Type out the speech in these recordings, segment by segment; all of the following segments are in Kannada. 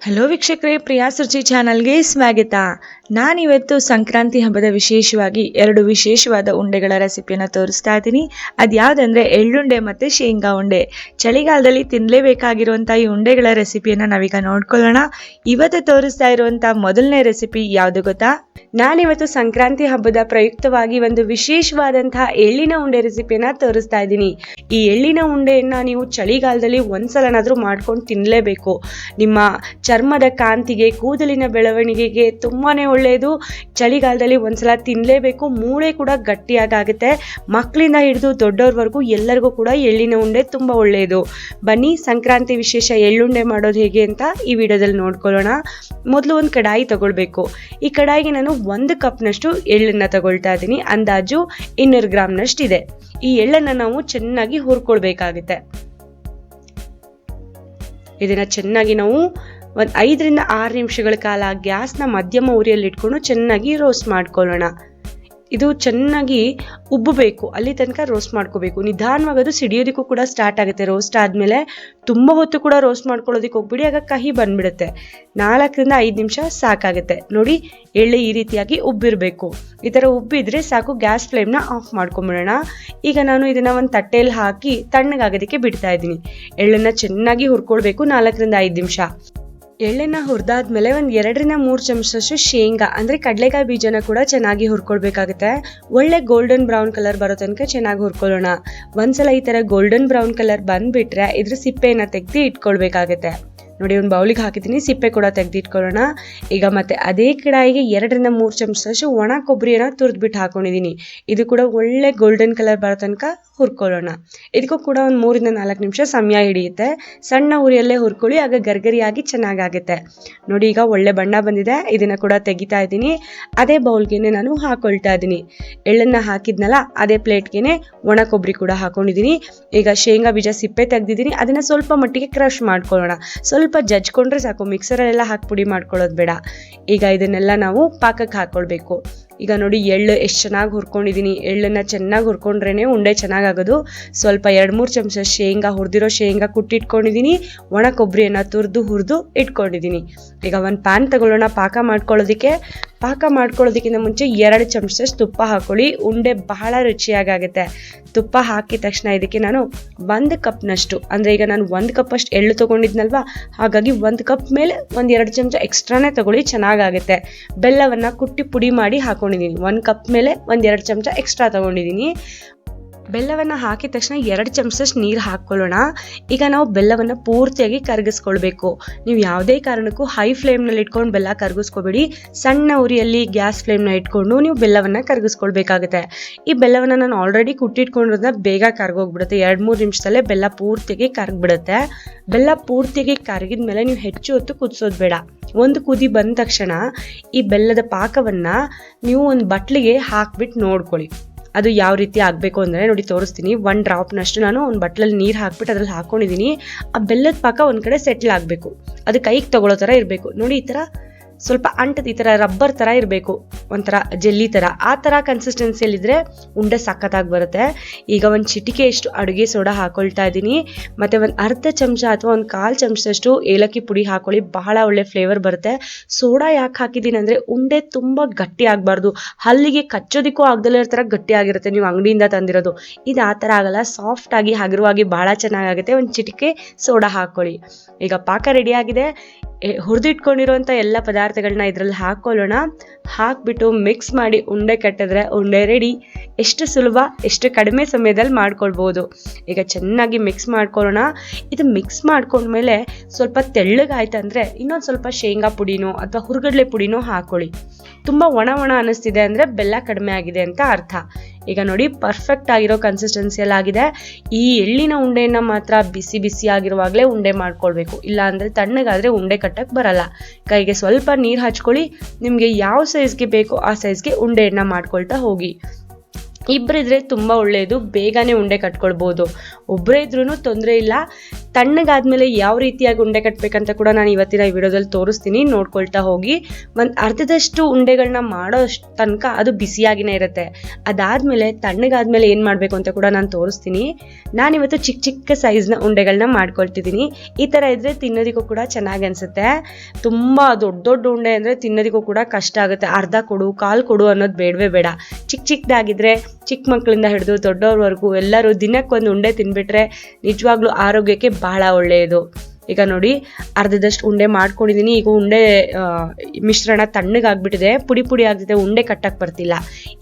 ಹಲೋ ವೀಕ್ಷಕರೇ ಪ್ರಿಯಾ ಸುರ್ಚಿ ಚಾನಲ್ಗೆ ಸ್ವಾಗತ ನಾನಿವತ್ತು ಸಂಕ್ರಾಂತಿ ಹಬ್ಬದ ವಿಶೇಷವಾಗಿ ಎರಡು ವಿಶೇಷವಾದ ಉಂಡೆಗಳ ರೆಸಿಪಿಯನ್ನು ತೋರಿಸ್ತಾ ಇದ್ದೀನಿ. ಅದ್ಯಾವುದಂದ್ರೆ ಎಳ್ಳುಂಡೆ ಮತ್ತು ಶೇಂಗಾ ಉಂಡೆ. ಚಳಿಗಾಲದಲ್ಲಿ ತಿನ್ನಲೇಬೇಕಾಗಿರುವಂಥ ಈ ಉಂಡೆಗಳ ರೆಸಿಪಿಯನ್ನು ನಾವೀಗ ನೋಡ್ಕೊಳ್ಳೋಣ. ಇವತ್ತು ತೋರಿಸ್ತಾ ಇರುವಂಥ ಮೊದಲನೇ ರೆಸಿಪಿ ಯಾವುದು ಗೊತ್ತಾ? ನಾನಿವತ್ತು ಸಂಕ್ರಾಂತಿ ಹಬ್ಬದ ಪ್ರಯುಕ್ತವಾಗಿ ಒಂದು ವಿಶೇಷವಾದಂತಹ ಎಳ್ಳಿನ ಉಂಡೆ ರೆಸಿಪಿಯನ್ನು ತೋರಿಸ್ತಾ ಇದ್ದೀನಿ. ಈ ಎಳ್ಳಿನ ಉಂಡೆಯನ್ನು ನೀವು ಚಳಿಗಾಲದಲ್ಲಿ ಒಂದ್ಸಲನಾದರೂ ಮಾಡ್ಕೊಂಡು ತಿನ್ನಲೇಬೇಕು ನಿಮ್ಮ ಚರ್ಮದ ಕಾಂತಿಗೆ, ಕೂದಲಿನ ಬೆಳವಣಿಗೆಗೆ ತುಂಬಾನೇ ಒಳ್ಳೆಯದು ಚಳಿಗಾಲದಲ್ಲಿ ಒಂದ್ಸಲ ತಿನ್ನಲೇಬೇಕು ಮೂಳೆ ಕೂಡ ಗಟ್ಟಿಯಾಗುತ್ತೆ ಮಕ್ಕಳಿಂದ ಹಿಡಿದು ದೊಡ್ಡವ್ರವರೆಗೂ ಎಲ್ಲರಿಗೂ ಕೂಡ ಎಳ್ಳಿನ ಉಂಡೆ ತುಂಬ ಒಳ್ಳೆಯದು ಬನ್ನಿ, ಸಂಕ್ರಾಂತಿ ವಿಶೇಷ ಎಳ್ಳುಂಡೆ ಮಾಡೋದು ಹೇಗೆ ಅಂತ ಈ ವಿಡಿಯೋದಲ್ಲಿ ನೋಡ್ಕೊಳ್ಳೋಣ. ಮೊದಲು ಒಂದು ಕಡಾಯಿ ತಗೊಳ್ಬೇಕು. ಈ ಕಡಾಯಿಗೆ ನಾನು ಒಂದು ಕಪ್ನಷ್ಟು ಎಳ್ಳನ್ನು ತಗೊಳ್ತಾ ಇದ್ದೀನಿ. ಅಂದಾಜು ಇನ್ನೂರು ಗ್ರಾಮ್ನಷ್ಟು ಇದೆ ಈ ಎಳ್ಳನ್ನು ನಾವು ಚೆನ್ನಾಗಿ ಹುರ್ಕೊಳ್ಬೇಕಾಗುತ್ತೆ. ಇದನ್ನು ಚೆನ್ನಾಗಿ ನಾವು ಒಂದು ಐದರಿಂದ ಆರು ನಿಮಿಷಗಳ ಕಾಲ ಗ್ಯಾಸ್ನ ಮಧ್ಯಮ ಉರಿಯಲ್ಲಿ ಇಟ್ಕೊಂಡು ಚೆನ್ನಾಗಿ ರೋಸ್ಟ್ ಮಾಡ್ಕೊಳ್ಳೋಣ. ಇದು ಚೆನ್ನಾಗಿ ಉಬ್ಬಬೇಕು, ಅಲ್ಲಿ ತನಕ ರೋಸ್ಟ್ ಮಾಡ್ಕೋಬೇಕು. ನಿಧಾನವಾಗಿ ಅದು ಸಿಡಿಯೋದಕ್ಕೂ ಕೂಡ ಸ್ಟಾರ್ಟ್ ಆಗುತ್ತೆ. ರೋಸ್ಟ್ ಆದಮೇಲೆ ತುಂಬ ಹೊತ್ತು ಕೂಡ ರೋಸ್ಟ್ ಮಾಡ್ಕೊಳ್ಳೋದಕ್ಕೆ ಹೋಗ್ಬಿಡಿ, ಆಗ ಕಹಿ ಬಂದ್ಬಿಡುತ್ತೆ. ನಾಲ್ಕರಿಂದ ಐದು ನಿಮಿಷ ಸಾಕಾಗುತ್ತೆ. ನೋಡಿ, ಎಳ್ಳೆ ಈ ರೀತಿಯಾಗಿ ಉಬ್ಬಿರಬೇಕು. ಈ ಥರ ಉಬ್ಬಿದ್ರೆ ಸಾಕು, ಗ್ಯಾಸ್ ಫ್ಲೇಮ್ನ ಆಫ್ ಮಾಡ್ಕೊಂಬಿಡೋಣ. ಈಗ ನಾನು ಇದನ್ನು ಒಂದು ತಟ್ಟೆಯಲ್ಲಿ ಹಾಕಿ ತಣ್ಣಗಾಗೋದಕ್ಕೆ ಬಿಡ್ತಾ ಇದ್ದೀನಿ. ಎಳ್ಳನ್ನು ಚೆನ್ನಾಗಿ ಹುರ್ಕೊಳ್ಬೇಕು ನಾಲ್ಕರಿಂದ ಐದು ನಿಮಿಷ. ಎಳ್ಳೆನ ಹುರಿದಾದ್ಮೇಲೆ ಒಂದು ಎರಡರಿಂದ ಮೂರು ಚಮಚದಷ್ಟು ಶೇಂಗಾ, ಅಂದರೆ ಕಡಲೆಕಾಯಿ ಬೀಜನ ಕೂಡ ಚೆನ್ನಾಗಿ ಹುರ್ಕೊಳ್ಬೇಕಾಗುತ್ತೆ. ಒಳ್ಳೆ ಗೋಲ್ಡನ್ ಬ್ರೌನ್ ಕಲರ್ ಬರೋ ತನಕ ಚೆನ್ನಾಗಿ ಹುರ್ಕೊಳ್ಳೋಣ. ಒಂದ್ಸಲ ಈ ಥರ ಗೋಲ್ಡನ್ ಬ್ರೌನ್ ಕಲರ್ ಬಂದುಬಿಟ್ರೆ ಇದ್ರ ಸಿಪ್ಪೆಯನ್ನು ತೆಗೆದು ಇಟ್ಕೊಳ್ಬೇಕಾಗುತ್ತೆ. ನೋಡಿ, ಒಂದು ಬೌಲಿಗೆ ಹಾಕಿದ್ದೀನಿ, ಸಿಪ್ಪೆ ಕೂಡ ತೆಗೆದಿಟ್ಕೊಳ್ಳೋಣ ಈಗ ಮತ್ತೆ ಅದೇ ಕಡಾಯಿಗೆ ಎರಡರಿಂದ ಮೂರು ಚಮಚದಷ್ಟು ಒಣ ಕೊಬ್ಬರಿಯನ್ನು ತುರಿದ್ಬಿಟ್ಟು ಹಾಕೊಂಡಿದ್ದೀನಿ. ಇದು ಕೂಡ ಒಳ್ಳೆ ಗೋಲ್ಡನ್ ಕಲರ್ ಬರೋ ತನಕ ಹುರ್ಕೊಳ್ಳೋಣ. ಇದಕ್ಕೂ ಕೂಡ ಒಂದು ಮೂರಿಂದ ನಾಲ್ಕು ನಿಮಿಷ ಸಮಯ ಹಿಡಿಯುತ್ತೆ. ಸಣ್ಣ ಉರಿಯಲ್ಲೇ ಹುರ್ಕೊಳ್ಳಿ, ಆಗ ಗರ್ಗರಿಯಾಗಿ ಚೆನ್ನಾಗಾಗುತ್ತೆ. ನೋಡಿ, ಈಗ ಒಳ್ಳೆ ಬಣ್ಣ ಬಂದಿದೆ. ಇದನ್ನು ಕೂಡ ತೆಗಿತಾ ಇದ್ದೀನಿ. ಅದೇ ಬೌಲ್ಗೆ ನಾನು ಹಾಕೊಳ್ತಾ ಇದ್ದೀನಿ. ಎಳ್ಳನ್ನು ಹಾಕಿದ್ನಲ್ಲ, ಅದೇ ಪ್ಲೇಟ್ಗೆನೆ ಒಣ ಕೊಬ್ಬರಿ ಕೂಡ ಹಾಕೊಂಡಿದ್ದೀನಿ. ಈಗ ಶೇಂಗಾ ಬೀಜ ಸಿಪ್ಪೆ ತೆಗೆದಿದ್ದೀನಿ. ಅದನ್ನು ಸ್ವಲ್ಪ ಮಟ್ಟಿಗೆ ಕ್ರಷ್ ಮಾಡ್ಕೊಳ್ಳೋಣ. ಸ್ವಲ್ಪ ಜಜ್ಕೊಂಡ್ರೆ ಸಾಕು. ಮಿಕ್ಸರಲ್ಲೆಲ್ಲ ಹಾಕಿ ಪುಡಿ ಮಾಡ್ಕೊಳ್ಳೋದು ಬೇಡ. ಈಗ ಇದನ್ನೆಲ್ಲ ನಾವು ಪಾಕಕ್ಕೆ ಹಾಕ್ಕೊಳ್ಬೇಕು ಈಗ ನೋಡಿ ಎಳ್ಳು ಎಷ್ಟು ಚೆನ್ನಾಗಿ ಹುರ್ಕೊಂಡಿದ್ದೀನಿ ಎಳ್ಳನ್ನು ಚೆನ್ನಾಗಿ ಹುರ್ಕೊಂಡ್ರೇ ಉಂಡೆ ಚೆನ್ನಾಗಾಗೋದು. ಸ್ವಲ್ಪ ಎರಡು ಮೂರು ಚಮಚ ಶೇಂಗಾ ಹುರಿದಿರೋ ಶೇಂಗಾ ಕುಟ್ಟಿಟ್ಕೊಂಡಿದ್ದೀನಿ ಒಣ ಕೊಬ್ಬರಿಯನ್ನು ತುರಿದು ಹುರಿದು ಇಟ್ಕೊಂಡಿದ್ದೀನಿ ಈಗ ಒಂದು ಪ್ಯಾನ್ ತಗೊಳ್ಳೋಣ. ಪಾಕ ಮಾಡ್ಕೊಳ್ಳೋದಕ್ಕೆ ಪಾಕ ಮಾಡ್ಕೊಳ್ಳೋದಕ್ಕಿಂತ ಮುಂಚೆ ಎರಡು ಚಮಚದಷ್ಟು ತುಪ್ಪ ಹಾಕೊಳ್ಳಿ. ಉಂಡೆ ಬಹಳ ರುಚಿಯಾಗುತ್ತೆ ತುಪ್ಪ ಹಾಕಿದ ತಕ್ಷಣ ಇದಕ್ಕೆ ನಾನು ಒಂದು ಕಪ್ನಷ್ಟು, ಅಂದರೆ ಈಗ ನಾನು ಒಂದು ಕಪ್ಪಷ್ಟು ಎಳ್ಳು ತೊಗೊಂಡಿದ್ನಲ್ವಾ? ಹಾಗಾಗಿ ಒಂದು ಕಪ್ ಮೇಲೆ ಒಂದು ಎರಡು ಚಮಚ ಎಕ್ಸ್ಟ್ರಾನೇ ತಗೊಳ್ಳಿ, ಚೆನ್ನಾಗಾಗುತ್ತೆ. ಬೆಲ್ಲವನ್ನು ಕುಟ್ಟಿ ಪುಡಿ ಮಾಡಿ ಹಾಕೊಂಡಿದ್ದೀನಿ. ಒಂದು ಕಪ್ ಮೇಲೆ ಒಂದು ಎರಡು ಚಮಚ ಎಕ್ಸ್ಟ್ರಾ ತೊಗೊಂಡಿದ್ದೀನಿ. ಬೆಲ್ಲವನ್ನು ಹಾಕಿದ ತಕ್ಷಣ ಎರಡು ಚಮಚದಷ್ಟು ನೀರು ಹಾಕ್ಕೊಳ್ಳೋಣ. ಈಗ ನಾವು ಬೆಲ್ಲವನ್ನು ಪೂರ್ತಿಯಾಗಿ ಕರಗಿಸ್ಕೊಳ್ಬೇಕು. ನೀವು ಯಾವುದೇ ಕಾರಣಕ್ಕೂ ಹೈ ಫ್ಲೇಮ್ನಲ್ಲಿ ಇಟ್ಕೊಂಡು ಬೆಲ್ಲ ಕರಗಿಸ್ಕೊಬೇಡಿ. ಸಣ್ಣ ಉರಿಯಲ್ಲಿ ಗ್ಯಾಸ್ ಫ್ಲೇಮ್ನ ಇಟ್ಕೊಂಡು ನೀವು ಬೆಲ್ಲವನ್ನು ಕರಗಿಸ್ಕೊಳ್ಬೇಕಾಗುತ್ತೆ. ಈ ಬೆಲ್ಲವನ್ನು ನಾನು ಆಲ್ರೆಡಿ ಕುಟ್ಟಿಟ್ಕೊಂಡಿರೋದ್ರಿಂದ ಬೇಗ ಕರ್ಗೋಗ್ಬಿಡುತ್ತೆ. ಎರಡು ಮೂರು ನಿಮಿಷದಲ್ಲೇ ಬೆಲ್ಲ ಪೂರ್ತಿಯಾಗಿ ಕರಗ್ಬಿಡುತ್ತೆ. ಬೆಲ್ಲ ಪೂರ್ತಿಯಾಗಿ ಕರಗಿದ ಮೇಲೆ ನೀವು ಹೆಚ್ಚು ಹೊತ್ತು ಕುದಿಸೋದು ಬೇಡ. ಒಂದು ಕುದಿ ಬಂದ ತಕ್ಷಣ ಈ ಬೆಲ್ಲದ ಪಾಕವನ್ನು ನೀವು ಒಂದು ಬಟ್ಲಿಗೆ ಹಾಕ್ಬಿಟ್ಟು ನೋಡ್ಕೊಳ್ಳಿ. ಅದು ಯಾವ ರೀತಿ ಆಗಬೇಕು ಅಂದರೆ ನೋಡಿ ತೋರಿಸ್ತೀನಿ. ಒನ್ ಡ್ರಾಪ್ನಷ್ಟು ನಾನು ಒಂದು ಬಟ್ಲಲ್ಲಿ ನೀರು ಹಾಕ್ಬಿಟ್ಟು ಅದ್ರಲ್ಲಿ ಹಾಕ್ಕೊಂಡಿದ್ದೀನಿ ಆ ಬೆಲ್ಲದ ಪಾಕ ಒಂದು ಕಡೆ ಸೆಟ್ಲ್ ಆಗಬೇಕು. ಅದು ಕೈಗೆ ತಗೊಳ್ಳೋ ಥರ ಇರಬೇಕು. ನೋಡಿ ಈ ಥರ ಸ್ವಲ್ಪ ಅಂಟದ ಈ ಥರ ರಬ್ಬರ್ ಥರ ಇರಬೇಕು, ಒಂಥರ ಜೆಲ್ಲಿ ಥರ ಆ ಥರ ಕನ್ಸಿಸ್ಟೆನ್ಸಿಯಲ್ಲಿದ್ದರೆ ಉಂಡೆ ಸಖತ್ತಾಗಿ ಬರುತ್ತೆ. ಈಗ ಒಂದು ಚಿಟಿಕೆಯಷ್ಟು ಅಡುಗೆ ಸೋಡಾ ಹಾಕೊಳ್ತಾ ಇದ್ದೀನಿ. ಮತ್ತು ಒಂದು ಅರ್ಧ ಚಮಚ ಅಥವಾ ಒಂದು ಕಾಲು ಚಮಚದಷ್ಟು ಏಲಕ್ಕಿ ಪುಡಿ ಹಾಕೊಳ್ಳಿ, ಬಹಳ ಒಳ್ಳೆ ಫ್ಲೇವರ್ ಬರುತ್ತೆ. ಸೋಡಾ ಯಾಕೆ ಹಾಕಿದ್ದೀನಿ ಅಂದರೆ ಉಂಡೆ ತುಂಬ ಗಟ್ಟಿ ಆಗಬಾರ್ದು. ಹಲ್ಲಿಗೆ ಕಚ್ಚೋದಕ್ಕೂ ಆಗದಲ್ಲೇ ಇರೋ ಥರ ಗಟ್ಟಿಯಾಗಿರುತ್ತೆ ನೀವು ಅಂಗಡಿಯಿಂದ ತಂದಿರೋದು. ಇದು ಆ ಥರ ಆಗಲ್ಲ ಸಾಫ್ಟಾಗಿ ಹಗುರವಾಗಿ ಭಾಳ ಚೆನ್ನಾಗಾಗುತ್ತೆ ಒಂದು ಚಿಟಿಕೆ ಸೋಡಾ ಹಾಕ್ಕೊಳ್ಳಿ ಈಗ ಪಾಕ ರೆಡಿಯಾಗಿದೆ ಹುರಿದಿಟ್ಕೊಂಡಿರುವಂಥ ಎಲ್ಲ ಪದಾರ್ಥಗಳನ್ನ ಇದರಲ್ಲಿ ಹಾಕ್ಕೊಳ್ಳೋಣ. ಹಾಕ್ಬಿಟ್ಟು ಮಿಕ್ಸ್ ಮಾಡಿ ಉಂಡೆ ಕಟ್ಟಿದ್ರೆ ಉಂಡೆ ರೆಡಿ ಎಷ್ಟು ಸುಲಭ, ಎಷ್ಟು ಕಡಿಮೆ ಸಮಯದಲ್ಲಿ ಮಾಡ್ಕೊಳ್ಬೋದು. ಈಗ ಚೆನ್ನಾಗಿ ಮಿಕ್ಸ್ ಮಾಡ್ಕೊಳ್ಳೋಣ. ಇದು ಮಿಕ್ಸ್ ಮಾಡ್ಕೊಂಡ್ಮೇಲೆ ಸ್ವಲ್ಪ ತೆಳ್ಳಗಾಯ್ತಂದರೆ ಇನ್ನೊಂದು ಸ್ವಲ್ಪ ಶೇಂಗಾ ಪುಡಿನೋ ಅಥವಾ ಹುರ್ಗಡ್ಲೆ ಪುಡಿನೋ ಹಾಕ್ಕೊಳ್ಳಿ. ತುಂಬ ಒಣ ಒಣ ಅನ್ನಿಸ್ತಿದೆ ಅಂದರೆ ಬೆಲ್ಲ ಕಡಿಮೆ ಆಗಿದೆ ಅಂತ ಅರ್ಥ. ಈಗ ನೋಡಿ ಪರ್ಫೆಕ್ಟ್ ಆಗಿರೋ ಕನ್ಸಿಸ್ಟೆನ್ಸಿಯಲ್ಲಿ ಆಗಿದೆ. ಈ ಎಳ್ಳಿನ ಉಂಡೆಯನ್ನು ಮಾತ್ರ ಬಿಸಿ ಬಿಸಿ ಆಗಿರುವಾಗಲೇ ಉಂಡೆ ಮಾಡ್ಕೊಳ್ಬೇಕು. ಇಲ್ಲ ಅಂದರೆ ತಣ್ಣಗಾದರೆ ಉಂಡೆ ಕಟ್ಟಕ್ಕೆ ಬರಲ್ಲ. ಕೈಗೆ ಸ್ವಲ್ಪ ನೀರು ಹಚ್ಕೊಳ್ಳಿ, ನಿಮಗೆ ಯಾವ ಸೈಜ್ಗೆ ಬೇಕೋ ಆ ಸೈಜ್ಗೆ ಉಂಡೆಯನ್ನು ಮಾಡ್ಕೊಳ್ತಾ ಹೋಗಿ. ಇಬ್ಬರಿದ್ರೆ ತುಂಬ ಒಳ್ಳೆಯದು ಬೇಗನೆ ಉಂಡೆ ಕಟ್ಕೊಳ್ಬೋದು. ಒಬ್ಬರೇ ಇದ್ರೂ ತೊಂದರೆ ಇಲ್ಲ. ತಣ್ಣಗಾದ್ಮೇಲೆ ಯಾವ ರೀತಿಯಾಗಿ ಉಂಡೆ ಕಟ್ಟಬೇಕಂತ ಕೂಡ ನಾನು ಇವತ್ತಿನ ಈ ವಿಡಿಯೋದಲ್ಲಿ ತೋರಿಸ್ತೀನಿ. ನೋಡ್ಕೊಳ್ತಾ ಹೋಗಿ. ಒಂದು ಅರ್ಧದಷ್ಟು ಉಂಡೆಗಳನ್ನ ಮಾಡೋ ತನಕ ಅದು ಬಿಸಿಯಾಗಿನೇ ಇರುತ್ತೆ. ಅದಾದ್ಮೇಲೆ ತಣ್ಣಗಾದ್ಮೇಲೆ ಏನು ಮಾಡಬೇಕು ಅಂತ ಕೂಡ ನಾನು ತೋರಿಸ್ತೀನಿ. ನಾನಿವತ್ತು ಚಿಕ್ಕ ಚಿಕ್ಕ ಸೈಜ್ನ ಉಂಡೆಗಳನ್ನ ಮಾಡ್ಕೊಳ್ತಿದ್ದೀನಿ. ಈ ಥರ ಇದ್ದರೆ ತಿನ್ನೋದಕ್ಕೂ ಕೂಡ ಚೆನ್ನಾಗಿ ಅನಿಸುತ್ತೆ. ತುಂಬ ದೊಡ್ಡ ದೊಡ್ಡ ಉಂಡೆ ಅಂದರೆ ತಿನ್ನೋದಕ್ಕೂ ಕೂಡ ಕಷ್ಟ ಆಗುತ್ತೆ. ಅರ್ಧ ಕೊಡು, ಕಾಲು ಕೊಡು ಅನ್ನೋದು ಬೇಡವೇ ಬೇಡ. ಚಿಕ್ಕ ಚಿಕ್ಕದಾಗಿದ್ದರೆ ಚಿಕ್ಕ ಮಕ್ಕಳಿಂದ ಹಿಡಿದು ದೊಡ್ಡವ್ರವರೆಗೂ ಎಲ್ಲರೂ ದಿನಕ್ಕೊಂದು ಉಂಡೆ ತಿನ್ಬಿಟ್ರೆ ನಿಜವಾಗ್ಲೂ ಆರೋಗ್ಯಕ್ಕೆ ಬಹಳ ಒಳ್ಳೆಯದು. ಈಗ ನೋಡಿ, ಅರ್ಧದಷ್ಟು ಉಂಡೆ ಮಾಡ್ಕೊಂಡಿದ್ದೀನಿ ಈಗ ಉಂಡೆ ಮಿಶ್ರಣ ತಣ್ಣಗಾಗ್ಬಿಟ್ಟಿದೆ ಪುಡಿ ಪುಡಿ ಆಗ್ತಿದೆ. ಉಂಡೆ ಕಟ್ಟಕ್ಕೆ ಬರ್ತಿಲ್ಲ.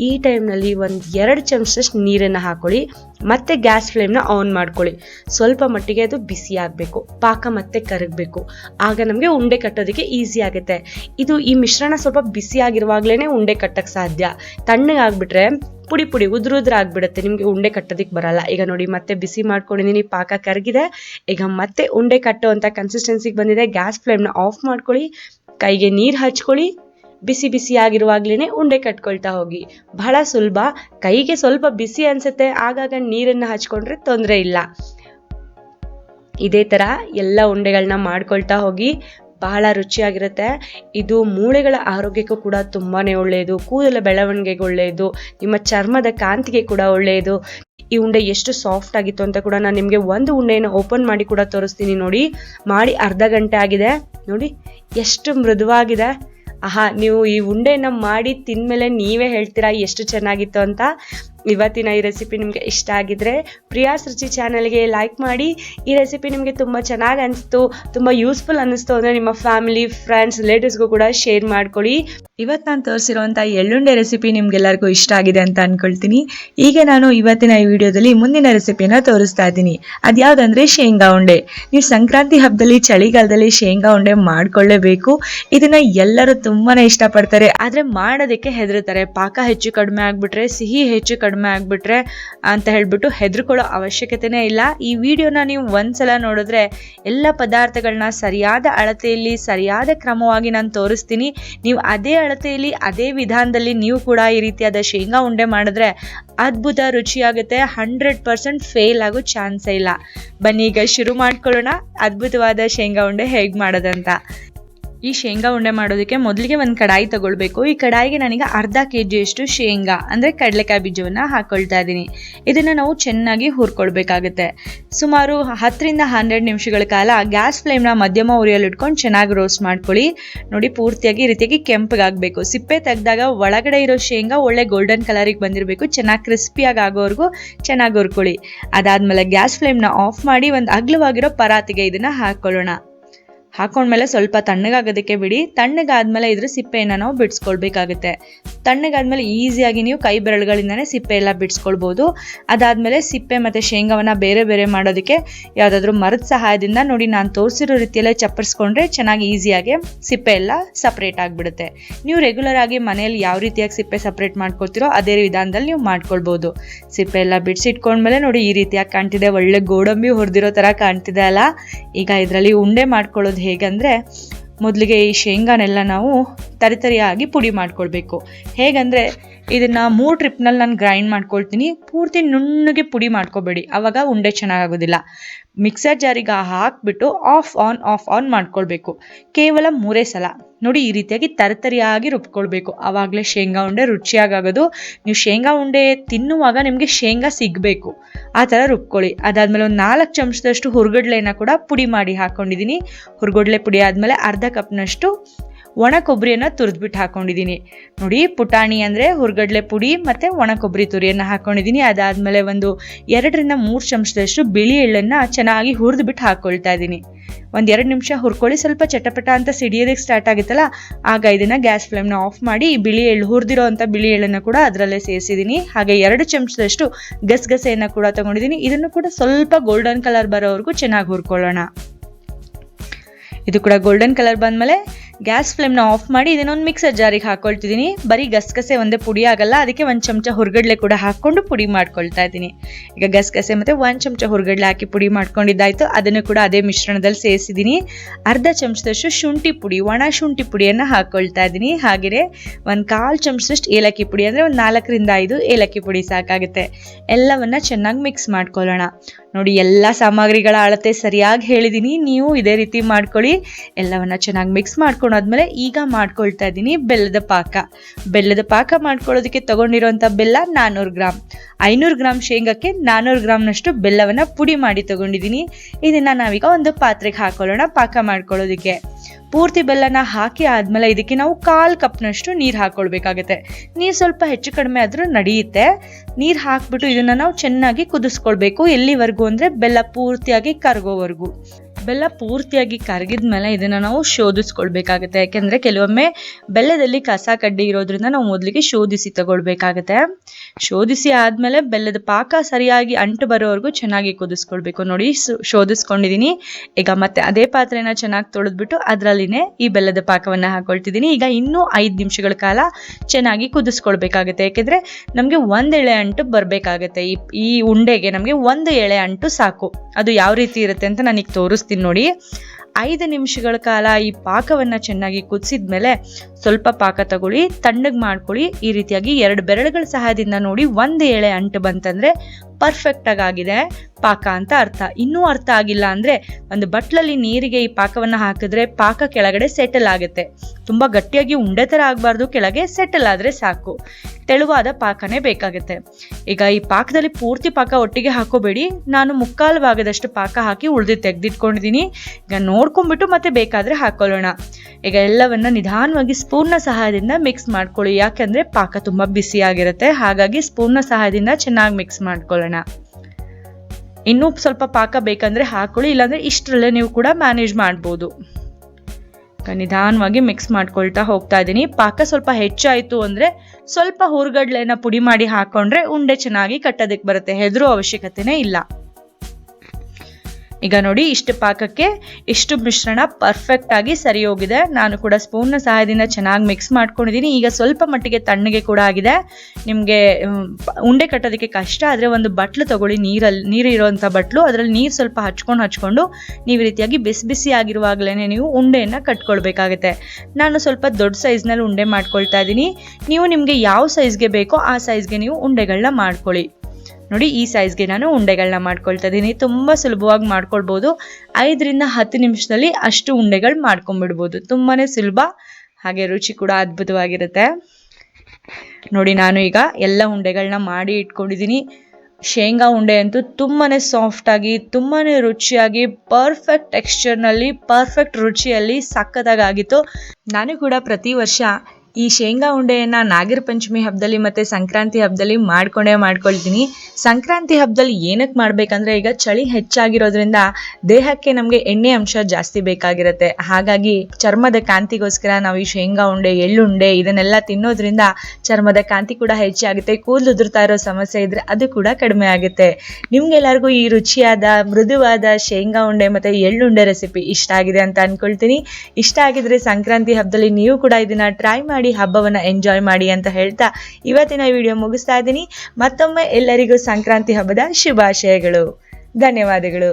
ಈ ಟೈಮ್ನಲ್ಲಿ ಒಂದು ಎರಡು ಚಮಚದಷ್ಟು ನೀರನ್ನು ಹಾಕೊಳ್ಳಿ. ಮತ್ತೆ ಗ್ಯಾಸ್ ಫ್ಲೇಮ್ನ ಆನ್ ಮಾಡ್ಕೊಳ್ಳಿ. ಸ್ವಲ್ಪ ಮಟ್ಟಿಗೆ ಅದು ಬಿಸಿ ಆಗಬೇಕು. ಪಾಕ ಮತ್ತೆ ಕರಗಬೇಕು. ಆಗ ನಮಗೆ ಉಂಡೆ ಕಟ್ಟೋದಕ್ಕೆ ಈಸಿ ಆಗುತ್ತೆ. ಇದು ಈ ಮಿಶ್ರಣ ಸ್ವಲ್ಪ ಬಿಸಿ ಆಗಿರುವಾಗಲೇ ಉಂಡೆ ಕಟ್ಟಕ್ಕೆ ಸಾಧ್ಯ. ತಣ್ಣಗಾಗ್ಬಿಟ್ರೆ ಪುಡಿ ಪುಡಿ ಉದ್ರ ಉದ್ರ ಆಗ್ಬಿಡುತ್ತೆ. ನಿಮಗೆ ಉಂಡೆ ಕಟ್ಟೋದಕ್ಕೆ ಬರಲ್ಲ. ಈಗ ನೋಡಿ, ಮತ್ತೆ ಬಿಸಿ ಮಾಡ್ಕೊಂಡಿದ್ದೀನಿ ಪಾಕ ಕರಗಿದೆ. ಈಗ ಮತ್ತೆ ಉಂಡೆ ಕಟ್ಟುವಂಥ ಕನ್ಸಿಸ್ಟೆನ್ಸಿಗೆ ಬಂದಿದೆ. ಗ್ಯಾಸ್ ಫ್ಲೇಮ್ನ ಆಫ್ ಮಾಡ್ಕೊಳ್ಳಿ. ಕೈಗೆ ನೀರು ಹಚ್ಕೊಳ್ಳಿ. ಬಿಸಿ ಬಿಸಿ ಆಗಿರುವಾಗ್ಲೇ ಉಂಡೆ ಕಟ್ಕೊಳ್ತಾ ಹೋಗಿ. ಬಹಳ ಸುಲಭ. ಕೈಗೆ ಸ್ವಲ್ಪ ಬಿಸಿ ಅನ್ಸುತ್ತೆ. ಆಗಾಗ ನೀರನ್ನು ಹಚ್ಕೊಂಡ್ರೆ ತೊಂದರೆ ಇಲ್ಲ. ಇದೇ ಥರ ಎಲ್ಲ ಉಂಡೆಗಳನ್ನ ಮಾಡ್ಕೊಳ್ತಾ ಹೋಗಿ. ಬಹಳ ರುಚಿಯಾಗಿರುತ್ತೆ. ಇದು ಮೂಳೆಗಳ ಆರೋಗ್ಯಕ್ಕೂ ಕೂಡ ತುಂಬಾ ಒಳ್ಳೆಯದು. ಕೂದಲ ಬೆಳವಣಿಗೆಗೆ ಒಳ್ಳೆಯದು. ನಿಮ್ಮ ಚರ್ಮದ ಕಾಂತಿಗೆ ಕೂಡ ಒಳ್ಳೆಯದು. ಈ ಉಂಡೆ ಎಷ್ಟು ಸಾಫ್ಟ್ ಆಗಿತ್ತು ಅಂತ ಕೂಡ ನಾನು ನಿಮಗೆ ಒಂದು ಉಂಡೆಯನ್ನು ಓಪನ್ ಮಾಡಿ ಕೂಡ ತೋರಿಸ್ತೀನಿ ನೋಡಿ. ಮಾಡಿ ಅರ್ಧ ಗಂಟೆ ಆಗಿದೆ. ನೋಡಿ, ಎಷ್ಟು ಮೃದುವಾಗಿದೆ. ಆಹಾ, ನೀವು ಈ ಉಂಡೆಯನ್ನು ಮಾಡಿ ತಿಂದಮೇಲೆ ನೀವೇ ಹೇಳ್ತೀರಾ, ಎಷ್ಟು ಚೆನ್ನಾಗಿತ್ತು ಅಂತ. ಇವತ್ತಿನ ಈ ರೆಸಿಪಿ ನಿಮಗೆ ಇಷ್ಟ ಆಗಿದ್ರೆ ಪ್ರಿಯಾಸ್ ರುಚಿ ಚಾನಲ್ಗೆ ಲೈಕ್ ಮಾಡಿ. ಈ ರೆಸಿಪಿ ನಿಮಗೆ ತುಂಬ ಚೆನ್ನಾಗಿ ಅನಿಸ್ತು, ತುಂಬ ಯೂಸ್ಫುಲ್ ಅನ್ನಿಸ್ತು ಅಂದರೆ ನಿಮ್ಮ ಫ್ಯಾಮಿಲಿ ಫ್ರೆಂಡ್ಸ್ ರಿಲೇಟಿವ್ಸ್ಗೂ ಕೂಡ ಶೇರ್ ಮಾಡ್ಕೊಳ್ಳಿ. ಇವತ್ತು ನಾನು ತೋರಿಸಿರುವಂಥ ಎಳ್ಳುಂಡೆ ರೆಸಿಪಿ ನಿಮ್ಗೆಲ್ಲರಿಗೂ ಇಷ್ಟ ಆಗಿದೆ ಅಂತ ಅಂದ್ಕೊಳ್ತೀನಿ ಈಗ ನಾನು ಇವತ್ತಿನ ಈ ವಿಡಿಯೋದಲ್ಲಿ ಮುಂದಿನ ರೆಸಿಪಿನ ತೋರಿಸ್ತಾ ಇದ್ದೀನಿ. ಅದ್ಯಾವುದಂದ್ರೆ ಶೇಂಗಾ ಉಂಡೆ. ನೀವು ಸಂಕ್ರಾಂತಿ ಹಬ್ಬದಲ್ಲಿ ಚಳಿಗಾಲದಲ್ಲಿ ಶೇಂಗಾ ಉಂಡೆ ಮಾಡ್ಕೊಳ್ಳೇಬೇಕು. ಇದನ್ನ ಎಲ್ಲರೂ ತುಂಬಾನೇ ಇಷ್ಟಪಡ್ತಾರೆ. ಆದ್ರೆ ಮಾಡೋದಕ್ಕೆ ಹೆದರ್ತಾರೆ ಪಾಕ ಹೆಚ್ಚು ಕಡಿಮೆ ಆಗ್ಬಿಟ್ರೆ, ಸಿಹಿ ಹೆಚ್ಚು ಆಗ್ಬಿಟ್ರೆ ಅಂತ ಹೇಳಿಬಿಟ್ಟು ಹೆದರ್ಕೊಳ್ಳೋ ಅವಶ್ಯಕತೆನೇ ಇಲ್ಲ. ಈ ವಿಡಿಯೋನ ನೀವು ಒಂದ್ಸಲ ನೋಡಿದ್ರೆ ಎಲ್ಲ ಪದಾರ್ಥಗಳನ್ನ ಸರಿಯಾದ ಅಳತೆಯಲ್ಲಿ, ಸರಿಯಾದ ಕ್ರಮವಾಗಿ ನಾನು ತೋರಿಸ್ತೀನಿ. ನೀವು ಅದೇ ಅಳತೆಯಲ್ಲಿ, ಅದೇ ವಿಧಾನದಲ್ಲಿ ನೀವು ಕೂಡ ಈ ರೀತಿಯಾದ ಶೇಂಗಾ ಉಂಡೆ ಮಾಡಿದ್ರೆ ಅದ್ಭುತ, ರುಚಿಯಾಗುತ್ತೆ. ಹಂಡ್ರೆಡ್ ಪರ್ಸೆಂಟ್ ಫೇಲ್ ಆಗೋ ಚಾನ್ಸೇ ಇಲ್ಲ. ಬನ್ನಿ ಈಗ ಶುರು ಮಾಡ್ಕೊಳ್ಳೋಣ. ಅದ್ಭುತವಾದ ಶೇಂಗಾ ಉಂಡೆ ಹೇಗೆ ಮಾಡೋದಂತ. ಈ ಶೇಂಗಾ ಉಂಡೆ ಮಾಡೋದಕ್ಕೆ ಮೊದಲಿಗೆ ಒಂದು ಕಡಾಯಿ ತಗೊಳ್ಬೇಕು. ಈ ಕಡಾಯಿಗೆ ನನಗೆ ಅರ್ಧ ಕೆ ಜಿಯಷ್ಟು ಶೇಂಗಾ, ಅಂದರೆ ಕಡಲೆಕಾಯಿ ಬೀಜವನ್ನು ಹಾಕ್ಕೊಳ್ತಾ ಇದ್ದೀನಿ ಇದನ್ನು ನಾವು ಚೆನ್ನಾಗಿ ಹುರ್ಕೊಳ್ಬೇಕಾಗುತ್ತೆ. ಸುಮಾರು ಹತ್ತರಿಂದ ಹನ್ನೆರಡು ನಿಮಿಷಗಳ ಕಾಲ ಗ್ಯಾಸ್ ಫ್ಲೇಮ್ನ ಮಧ್ಯಮ ಉರಿಯಲ್ಲಿ ಇಟ್ಕೊಂಡು ಚೆನ್ನಾಗಿ ರೋಸ್ಟ್ ಮಾಡ್ಕೊಳ್ಳಿ. ನೋಡಿ, ಪೂರ್ತಿಯಾಗಿ ಈ ರೀತಿಯಾಗಿ ಕೆಂಪಗಾಗಬೇಕು. ಸಿಪ್ಪೆ ತೆಗೆದಾಗ ಒಳಗಡೆ ಇರೋ ಶೇಂಗಾ ಒಳ್ಳೆ ಗೋಲ್ಡನ್ ಕಲರಿಗೆ ಬಂದಿರಬೇಕು. ಚೆನ್ನಾಗಿ ಕ್ರಿಸ್ಪಿಯಾಗಿ ಆಗೋವರೆಗೂ ಚೆನ್ನಾಗಿ ಹುರ್ಕೊಳ್ಳಿ. ಅದಾದಮೇಲೆ ಗ್ಯಾಸ್ ಫ್ಲೇಮ್ನ ಆಫ್ ಮಾಡಿ ಒಂದು ಅಗ್ಲವಾಗಿರೋ ಪರಾತಿಗೆ ಇದನ್ನು ಹಾಕ್ಕೊಳ್ಳೋಣ ಹಾಕೊಂಡ್ಮೇಲೆ ಸ್ವಲ್ಪ ತಣ್ಣಗಾಗೋದಕ್ಕೆ ಬಿಡಿ. ತಣ್ಣಗಾದ್ಮೇಲೆ ಇದ್ರ ಸಿಪ್ಪೆಯನ್ನು ನಾವು ಬಿಡಿಸ್ಕೊಳ್ಬೇಕಾಗುತ್ತೆ. ತಣ್ಣಗಾದ್ಮೇಲೆ ಈಸಿಯಾಗಿ ನೀವು ಕೈ ಬೆರಳುಗಳಿಂದನೇ ಸಿಪ್ಪೆ ಎಲ್ಲ ಬಿಡಿಸ್ಕೊಳ್ಬೋದು. ಅದಾದಮೇಲೆ ಸಿಪ್ಪೆ ಮತ್ತು ಶೇಂಗಾವನ್ನು ಬೇರೆ ಬೇರೆ ಮಾಡೋದಕ್ಕೆ ಯಾವುದಾದ್ರೂ ಮರದ ಸಹಾಯದಿಂದ ನೋಡಿ, ನಾನು ತೋರಿಸಿರೋ ರೀತಿಯಲ್ಲೇ ಚಪ್ಪರಿಸ್ಕೊಂಡ್ರೆ ಚೆನ್ನಾಗಿ ಈಸಿಯಾಗಿ ಸಿಪ್ಪೆ ಎಲ್ಲ ಸಪ್ರೇಟ್ ಆಗಿಬಿಡುತ್ತೆ. ನೀವು ರೆಗ್ಯುಲರ್ ಆಗಿ ಮನೆಯಲ್ಲಿ ಯಾವ ರೀತಿಯಾಗಿ ಸಿಪ್ಪೆ ಸಪ್ರೇಟ್ ಮಾಡ್ಕೊಳ್ತೀರೋ ಅದೇ ವಿಧಾನದಲ್ಲಿ ನೀವು ಮಾಡ್ಕೊಳ್ಬೋದು. ಸಿಪ್ಪೆ ಎಲ್ಲ ಬಿಡಿಸಿಟ್ಕೊಂಡ್ಮೇಲೆ ನೋಡಿ, ಈ ರೀತಿಯಾಗಿ ಕಾಣ್ತಿದೆ. ಒಳ್ಳೆ ಗೋಡಂಬಿ ಹೊಡೆದಿರೋ ಥರ ಕಾಣ್ತಿದೆ ಅಲ್ಲ? ಈಗ ಇದರಲ್ಲಿ ಉಂಡೆ ಮಾಡ್ಕೊಳ್ಳೋದು ಹೇಗಂದರೆ ಮೊದಲಿಗೆ ಈ ಶೇಂಗಾನೆಲ್ಲ ನಾವು ತರಿತರಿಯಾಗಿ ಪುಡಿ ಮಾಡ್ಕೊಳ್ಬೇಕು. ಹೇಗಂದರೆ ಇದನ್ನು ಮೂರು ಟ್ರಿಪ್ನಲ್ಲಿ ನಾನು ಗ್ರೈಂಡ್ ಮಾಡ್ಕೊಳ್ತೀನಿ. ಪೂರ್ತಿ ನುಣ್ಣಗೆ ಪುಡಿ ಮಾಡ್ಕೋಬೇಡಿ. ಆವಾಗ ಉಂಡೆ ಚೆನ್ನಾಗಾಗೋದಿಲ್ಲ. ಮಿಕ್ಸರ್ ಜಾರಿಗೆ ಹಾಕ್ಬಿಟ್ಟು ಆಫ್ ಆನ್ ಆಫ್ ಆನ್ ಮಾಡ್ಕೊಳ್ಬೇಕು. ಕೇವಲ ಮೂರೇ ಸಲ. ನೋಡಿ, ಈ ರೀತಿಯಾಗಿ ತರತರಿಯಾಗಿ ರುಬ್ಕೊಳ್ಬೇಕು. ಆವಾಗಲೇ ಶೇಂಗಾ ಉಂಡೆ ರುಚಿಯಾಗೋದು ನೀವು ಶೇಂಗಾ ಉಂಡೆ ತಿನ್ನುವಾಗ ನಿಮಗೆ ಶೇಂಗಾ ಸಿಗಬೇಕು. ಆ ಥರ ರುಬ್ಕೊಳ್ಳಿ. ಅದಾದಮೇಲೆ ಒಂದು ನಾಲ್ಕು ಚಮಚದಷ್ಟು ಹುರ್ಗಡ್ಲೆನ ಕೂಡ ಪುಡಿ ಮಾಡಿ ಹಾಕ್ಕೊಂಡಿದ್ದೀನಿ ಹುರ್ಗಡ್ಲೆ ಪುಡಿ ಆದಮೇಲೆ ಅರ್ಧ ಕಪ್ನಷ್ಟು ಒಣ ಕೊಬ್ಬರಿಯನ್ನು ತುರಿದ್ಬಿಟ್ಟು ಹಾಕ್ಕೊಂಡಿದ್ದೀನಿ ನೋಡಿ, ಪುಟಾಣಿ ಅಂದರೆ ಹುರ್ಗಡ್ಲೆ ಪುಡಿ ಮತ್ತು ಒಣ ಕೊಬ್ಬರಿ ತುರಿಯನ್ನು ಹಾಕ್ಕೊಂಡಿದ್ದೀನಿ ಅದಾದಮೇಲೆ ಒಂದು ಎರಡರಿಂದ ಮೂರು ಚಮಚದಷ್ಟು ಬಿಳಿ ಎಳ್ಳನ್ನು ಚೆನ್ನಾಗಿ ಹುರಿದ್ಬಿಟ್ಟು ಹಾಕ್ಕೊಳ್ತಾ ಇದ್ದೀನಿ ಒಂದು ಎರಡು ನಿಮಿಷ ಹುರ್ಕೊಳ್ಳಿ. ಸ್ವಲ್ಪ ಚಟಪಟ ಅಂತ ಸಿಡಿಯೋದಕ್ಕೆ ಸ್ಟಾರ್ಟ್ ಆಗುತ್ತಲ್ಲ, ಆಗ ಇದನ್ನು ಗ್ಯಾಸ್ ಫ್ಲೇಮ್ನ ಆಫ್ ಮಾಡಿ ಬಿಳಿ ಎಳ್ಳು, ಹುರಿದಿರೋ ಅಂಥ ಬಿಳಿ ಎಳ್ಳನ್ನು ಕೂಡ ಅದರಲ್ಲೇ ಸೇರಿಸಿದ್ದೀನಿ ಹಾಗೆ ಎರಡು ಚಮಚದಷ್ಟು ಗಸಗಸೆಯನ್ನು ಕೂಡ ತೊಗೊಂಡಿದ್ದೀನಿ ಇದನ್ನು ಕೂಡ ಸ್ವಲ್ಪ ಗೋಲ್ಡನ್ ಕಲರ್ ಬರೋವರೆಗೂ ಚೆನ್ನಾಗಿ ಹುರ್ಕೊಳ್ಳೋಣ. ಇದು ಕೂಡ ಗೋಲ್ಡನ್ ಕಲರ್ ಬಂದಮೇಲೆ ಗ್ಯಾಸ್ ಫ್ಲೇಮ್ನ ಆಫ್ ಮಾಡಿ ಇದನ್ನೊಂದು ಮಿಕ್ಸರ್ ಜಾರಿಗೆ ಹಾಕೊಳ್ತಿದ್ದೀನಿ. ಬರೀ ಗಸಗಸೆ ಒಂದೇ ಪುಡಿ ಆಗಲ್ಲ, ಅದಕ್ಕೆ ಒಂದು ಚಮಚ ಹುರ್ಗಡ್ಲೆ ಕೂಡ ಹಾಕ್ಕೊಂಡು ಪುಡಿ ಮಾಡ್ಕೊಳ್ತಾ ಇದ್ದೀನಿ. ಈಗ ಗಸಗಸೆ ಮತ್ತು ಒಂದು ಚಮಚ ಹುರ್ಗಡ್ಲೆ ಹಾಕಿ ಪುಡಿ ಮಾಡ್ಕೊಂಡಿದ್ದಾಯ್ತು, ಅದನ್ನು ಕೂಡ ಅದೇ ಮಿಶ್ರಣದಲ್ಲಿ ಸೇರಿಸಿದ್ದೀನಿ. ಅರ್ಧ ಚಮಚದಷ್ಟು ಶುಂಠಿ ಪುಡಿ, ಒಣ ಶುಂಠಿ ಪುಡಿಯನ್ನು ಹಾಕ್ಕೊಳ್ತಾ ಇದ್ದೀನಿ. ಹಾಗೆಯೇ ಒಂದು ಕಾಲು ಚಮಚದಷ್ಟು ಏಲಕ್ಕಿ ಪುಡಿ, ಅಂದರೆ ಒಂದು ನಾಲ್ಕರಿಂದ ಐದು ಏಲಕ್ಕಿ ಪುಡಿ ಸಾಕಾಗುತ್ತೆ. ಎಲ್ಲವನ್ನು ಚೆನ್ನಾಗಿ ಮಿಕ್ಸ್ ಮಾಡ್ಕೊಳ್ಳೋಣ. ನೋಡಿ, ಎಲ್ಲ ಸಾಮಗ್ರಿಗಳ ಅಳತೆ ಸರಿಯಾಗಿ ಹೇಳಿದ್ದೀನಿ ನೀವು ಇದೇ ರೀತಿ ಮಾಡ್ಕೊಳ್ಳಿ. ಎಲ್ಲವನ್ನ ಚೆನ್ನಾಗಿ ಮಿಕ್ಸ್ ಮಾಡ್ಕೊಂಡಾದ್ಮೇಲೆ ಈಗ ಮಾಡ್ಕೊಳ್ತಾ ಇದ್ದೀನಿ ಬೆಲ್ಲದ ಪಾಕ. ಬೆಲ್ಲದ ಪಾಕ ಮಾಡ್ಕೊಳ್ಳೋದಕ್ಕೆ ತಗೊಂಡಿರೋಂಥ ಬೆಲ್ಲ ನಾನ್ನೂರು ಗ್ರಾಮ್ ಐನೂರು ಗ್ರಾಮ್ ಶೇಂಗಕ್ಕೆ ನಾನ್ನೂರು ಗ್ರಾಮ್ನಷ್ಟು ಬೆಲ್ಲವನ್ನು ಪುಡಿ ಮಾಡಿ ತಗೊಂಡಿದ್ದೀನಿ. ಇದನ್ನು ನಾವೀಗ ಒಂದು ಪಾತ್ರೆಗೆ ಹಾಕೊಳ್ಳೋಣ ಪಾಕ ಮಾಡ್ಕೊಳ್ಳೋದಕ್ಕೆ. ಪೂರ್ತಿ ಬೆಲ್ಲನ ಹಾಕಿ ಆದಮೇಲೆ ಇದಕ್ಕೆ ನಾವು ಕಾಲು ಕಪ್ನಷ್ಟು ನೀರು ಹಾಕ್ಕೊಳ್ಬೇಕಾಗತ್ತೆ ನೀರು ಸ್ವಲ್ಪ ಹೆಚ್ಚು ಕಡಿಮೆ ಆದರೂ ನಡೆಯುತ್ತೆ. ನೀರು ಹಾಕ್ಬಿಟ್ಟು ಇದನ್ನ ನಾವು ಚೆನ್ನಾಗಿ ಕುದಿಸ್ಕೊಳ್ಬೇಕು ಎಲ್ಲಿವರೆಗೂ ಅಂದ್ರೆ ಬೆಲ್ಲ ಪೂರ್ತಿಯಾಗಿ ಕರಗೋವರೆಗೂ. ಬೆಲ್ಲ ಪೂರ್ತಿಯಾಗಿ ಕರಗಿದ ಮೇಲೆ ಇದನ್ನು ನಾವು ಶೋಧಿಸ್ಕೊಳ್ಬೇಕಾಗುತ್ತೆ. ಯಾಕೆಂದರೆ ಕೆಲವೊಮ್ಮೆ ಬೆಲ್ಲದಲ್ಲಿ ಕಸ ಕಡ್ಡಿ ಇರೋದ್ರಿಂದ ನಾವು ಮೊದಲಿಗೆ ಶೋಧಿಸಿ ತಗೊಳ್ಬೇಕಾಗತ್ತೆ. ಶೋಧಿಸಿ ಆದಮೇಲೆ ಬೆಲ್ಲದ ಪಾಕ ಸರಿಯಾಗಿ ಅಂಟು ಬರೋವರೆಗೂ ಚೆನ್ನಾಗಿ ಕುದಿಸ್ಕೊಳ್ಬೇಕು. ನೋಡಿ ಶೋಧಿಸ್ಕೊಂಡಿದ್ದೀನಿ ಈಗ ಮತ್ತೆ ಅದೇ ಪಾತ್ರೆನ ಚೆನ್ನಾಗಿ ತೊಳೆದ್ಬಿಟ್ಟು ಅದರಲ್ಲಿನೇ ಈ ಬೆಲ್ಲದ ಪಾಕವನ್ನು ಹಾಕೊಳ್ತಿದ್ದೀನಿ ಈಗ ಇನ್ನೂ ಐದು ನಿಮಿಷಗಳ ಕಾಲ ಚೆನ್ನಾಗಿ ಕುದಿಸ್ಕೊಳ್ಬೇಕಾಗತ್ತೆ. ಯಾಕೆಂದರೆ ನಮಗೆ ಒಂದು ಎಳೆ ಅಂಟು ಬರಬೇಕಾಗತ್ತೆ. ಈ ಈ ಉಂಡೆಗೆ ನಮಗೆ ಒಂದು ಎಳೆ ಅಂಟು ಸಾಕು. ಅದು ಯಾವ ರೀತಿ ಇರುತ್ತೆ ಅಂತ ನನಗೆ ತೋರಿಸ್ತೀನಿ. ನೋಡಿ. ಐದು ನಿಮಿಷಗಳ ಕಾಲ ಈ ಪಾಕವನ್ನು ಚೆನ್ನಾಗಿ ಕುದಿಸಿದ ಮೇಲೆ ಸ್ವಲ್ಪ ಪಾಕ ತಗೊಳ್ಳಿ, ತಣ್ಣಗೆ ಮಾಡ್ಕೊಳ್ಳಿ. ಈ ರೀತಿಯಾಗಿ ಎರಡು ಬೆರಳುಗಳ ಸಹಾಯದಿಂದ ನೋಡಿ ಒಂದು ಎಳೆ ಅಂಟು ಬಂತಂದರೆ ಪರ್ಫೆಕ್ಟಾಗಿ ಆಗಿದೆ ಪಾಕ ಅಂತ ಅರ್ಥ. ಇನ್ನೂ ಅರ್ಥ ಆಗಿಲ್ಲ ಅಂದರೆ ಒಂದು ಬಟ್ಲಲ್ಲಿ ನೀರಿಗೆ ಈ ಪಾಕವನ್ನು ಹಾಕಿದ್ರೆ ಪಾಕ ಕೆಳಗಡೆ ಸೆಟಲ್ ಆಗುತ್ತೆ. ತುಂಬ ಗಟ್ಟಿಯಾಗಿ ಉಂಡೆ ಥರ ಆಗಬಾರ್ದು, ಕೆಳಗೆ ಸೆಟಲ್ ಆದರೆ ಸಾಕು. ತೆಳುವಾದ ಪಾಕನೇ ಬೇಕಾಗುತ್ತೆ. ಈಗ ಈ ಪಾಕದಲ್ಲಿ ಪೂರ್ತಿ ಪಾಕ ಒಟ್ಟಿಗೆ ಹಾಕೋಬೇಡಿ. ನಾನು ಮುಕ್ಕಾಲು ಭಾಗದಷ್ಟು ಪಾಕ ಹಾಕಿ ಉಳಿದು ತೆಗೆದಿಟ್ಕೊಂಡಿದ್ದೀನಿ ಈಗ ನೋಡ್ಕೊಂಡ್ಬಿಟ್ಟು ಮತ್ತೆ ಬೇಕಾದರೆ ಹಾಕೊಳ್ಳೋಣ. ಈಗ ಎಲ್ಲವನ್ನ ನಿಧಾನವಾಗಿ ಸ್ಪೂನ್ನ ಸಹಾಯದಿಂದ ಮಿಕ್ಸ್ ಮಾಡ್ಕೊಳ್ಳಿ. ಯಾಕೆಂದರೆ ಪಾಕ ತುಂಬ ಬಿಸಿಯಾಗಿರುತ್ತೆ ಹಾಗಾಗಿ ಸ್ಪೂನ್ನ ಸಹಾಯದಿಂದ ಚೆನ್ನಾಗಿ ಮಿಕ್ಸ್ ಮಾಡ್ಕೊಳ್ಳೋಣ. ಇನ್ನೂ ಸ್ವಲ್ಪ ಪಾಕ ಬೇಕಂದ್ರೆ ಹಾಕೊಳ್ಳಿ. ಇಲ್ಲಾಂದ್ರೆ ಇಷ್ಟರಲ್ಲೇ ನೀವು ಕೂಡ ಮ್ಯಾನೇಜ್ ಮಾಡ್ಬೋದು. ನಿಧಾನವಾಗಿ ಮಿಕ್ಸ್ ಮಾಡ್ಕೊಳ್ತಾ ಹೋಗ್ತಾ ಇದ್ದೀನಿ. ಪಾಕ ಸ್ವಲ್ಪ ಹೆಚ್ಚಾಯಿತು ಅಂದರೆ ಸ್ವಲ್ಪ ಹುರ್ಗಡ್ಲೆನ ಪುಡಿ ಮಾಡಿ ಹಾಕೊಂಡ್ರೆ ಉಂಡೆ ಚೆನ್ನಾಗಿ ಕಟ್ಟೋದಕ್ಕೆ ಬರುತ್ತೆ. ಹೆದರೋ ಅವಶ್ಯಕತೆನೇ ಇಲ್ಲ. ಈಗ ನೋಡಿ, ಇಷ್ಟು ಪಾಕಕ್ಕೆ ಇಷ್ಟು ಮಿಶ್ರಣ ಪರ್ಫೆಕ್ಟ್ ಆಗಿ ಸರಿ ಹೋಗಿದೆ ನಾನು ಕೂಡ ಸ್ಪೂನ್ನ ಸಹಾಯದಿಂದ ಚೆನ್ನಾಗಿ ಮಿಕ್ಸ್ ಮಾಡ್ಕೊಂಡಿದ್ದೀನಿ ಈಗ ಸ್ವಲ್ಪ ಮಟ್ಟಿಗೆ ತಣ್ಣಗೆ ಕೂಡ ಆಗಿದೆ. ನಿಮಗೆ ಉಂಡೆ ಕಟ್ಟೋದಕ್ಕೆ ಕಷ್ಟ ಆದರೆ ಒಂದು ಬಟ್ಲು ತಗೊಳ್ಳಿ. ನೀರಲ್ಲಿ ನೀರು ಇರೋವಂಥ ಬಟ್ಲು. ಅದರಲ್ಲಿ ನೀರು ಸ್ವಲ್ಪ ಹಚ್ಕೊಂಡು ಹಚ್ಕೊಂಡು ನೀವು ರೀತಿಯಾಗಿ ಬಿಸಿ ಬಿಸಿ ಆಗಿರುವಾಗಲೇ ನೀವು ಉಂಡೆಯನ್ನು ಕಟ್ಕೊಳ್ಬೇಕಾಗುತ್ತೆ. ನಾನು ಸ್ವಲ್ಪ ದೊಡ್ಡ ಸೈಜ್ನಲ್ಲಿ ಉಂಡೆ ಮಾಡ್ಕೊಳ್ತಾ ಇದ್ದೀನಿ ನೀವು ನಿಮಗೆ ಯಾವ ಸೈಜ್ಗೆ ಬೇಕೋ ಆ ಸೈಜ್ಗೆ ನೀವು ಉಂಡೆಗಳನ್ನ ಮಾಡ್ಕೊಳ್ಳಿ. ನೋಡಿ ಈ ಸೈಜ್ಗೆ ನಾನು ಉಂಡೆಗಳನ್ನ ಮಾಡ್ಕೊಳ್ತಾ ಇದ್ದೀನಿ. ತುಂಬ ಸುಲಭವಾಗಿ ಮಾಡ್ಕೊಳ್ಬೋದು. ಐದರಿಂದ ಹತ್ತು ನಿಮಿಷದಲ್ಲಿ ಅಷ್ಟು ಉಂಡೆಗಳು ಮಾಡ್ಕೊಂಡ್ಬಿಡ್ಬೋದು ತುಂಬಾ ಸುಲಭ, ಹಾಗೆ ರುಚಿ ಕೂಡ ಅದ್ಭುತವಾಗಿರುತ್ತೆ. ನೋಡಿ ನಾನು ಈಗ ಎಲ್ಲ ಉಂಡೆಗಳನ್ನ ಮಾಡಿ ಇಟ್ಕೊಂಡಿದ್ದೀನಿ. ಶೇಂಗಾ ಉಂಡೆ ಅಂತೂ ತುಂಬಾ ಸಾಫ್ಟಾಗಿ ತುಂಬಾ ರುಚಿಯಾಗಿ ಪರ್ಫೆಕ್ಟ್ ಟೆಕ್ಸ್ಚರ್ನಲ್ಲಿ ಪರ್ಫೆಕ್ಟ್ ರುಚಿಯಲ್ಲಿ ಸಕ್ಕತ್ತಾಗಿ ಆಗಿತ್ತು. ನಾನು ಕೂಡ ಪ್ರತಿ ವರ್ಷ ಈ ಶೇಂಗಾ ಉಂಡೆಯನ್ನು ನಾಗರ ಪಂಚಮಿ ಹಬ್ಬದಲ್ಲಿ ಮತ್ತು ಸಂಕ್ರಾಂತಿ ಹಬ್ಬದಲ್ಲಿ ಮಾಡ್ಕೊಂಡೇ ಮಾಡ್ಕೊಳ್ತೀನಿ. ಸಂಕ್ರಾಂತಿ ಹಬ್ಬದಲ್ಲಿ ಏನಕ್ಕೆ ಮಾಡಬೇಕಂದ್ರೆ ಈಗ ಚಳಿ ಹೆಚ್ಚಾಗಿರೋದ್ರಿಂದ ದೇಹಕ್ಕೆ ನಮಗೆ ಎಣ್ಣೆ ಅಂಶ ಜಾಸ್ತಿ ಬೇಕಾಗಿರುತ್ತೆ. ಹಾಗಾಗಿ ಚರ್ಮದ ಕಾಂತಿಗೋಸ್ಕರ ನಾವು ಈ ಶೇಂಗಾ ಉಂಡೆ, ಎಳ್ಳುಂಡೆ ಇದನ್ನೆಲ್ಲ ತಿನ್ನೋದ್ರಿಂದ ಚರ್ಮದ ಕಾಂತಿ ಕೂಡ ಹೆಚ್ಚಾಗುತ್ತೆ. ಕೂದಲು ಉದುರ್ತಾ ಇರೋ ಸಮಸ್ಯೆ ಇದ್ರೆ ಅದು ಕೂಡ ಕಡಿಮೆ ಆಗುತ್ತೆ. ನಿಮ್ಗೆಲ್ಲರಿಗೂ ಈ ರುಚಿಯಾದ, ಮೃದುವಾದ ಶೇಂಗಾ ಉಂಡೆ ಮತ್ತು ಎಳ್ಳುಂಡೆ ರೆಸಿಪಿ ಇಷ್ಟ ಆಗಿದೆ ಅಂತ ಅಂದ್ಕೊಳ್ತೀನಿ ಇಷ್ಟ ಆಗಿದ್ರೆ ಸಂಕ್ರಾಂತಿ ಹಬ್ಬದಲ್ಲಿ ನೀವು ಕೂಡ ಇದನ್ನ ಟ್ರೈ ಮಾಡಿ, ಹಬ್ಬವನ್ನು ಎಂಜಾಯ್ ಮಾಡಿ ಅಂತ ಹೇಳ್ತಾ ಇವತ್ತಿನ ವಿಡಿಯೋ ಮುಗಿಸ್ತಾ ಇದ್ದೀನಿ. ಮತ್ತೊಮ್ಮೆ ಎಲ್ಲರಿಗೂ ಸಂಕ್ರಾಂತಿ ಹಬ್ಬದ ಶುಭಾಶಯಗಳು. ಧನ್ಯವಾದಗಳು.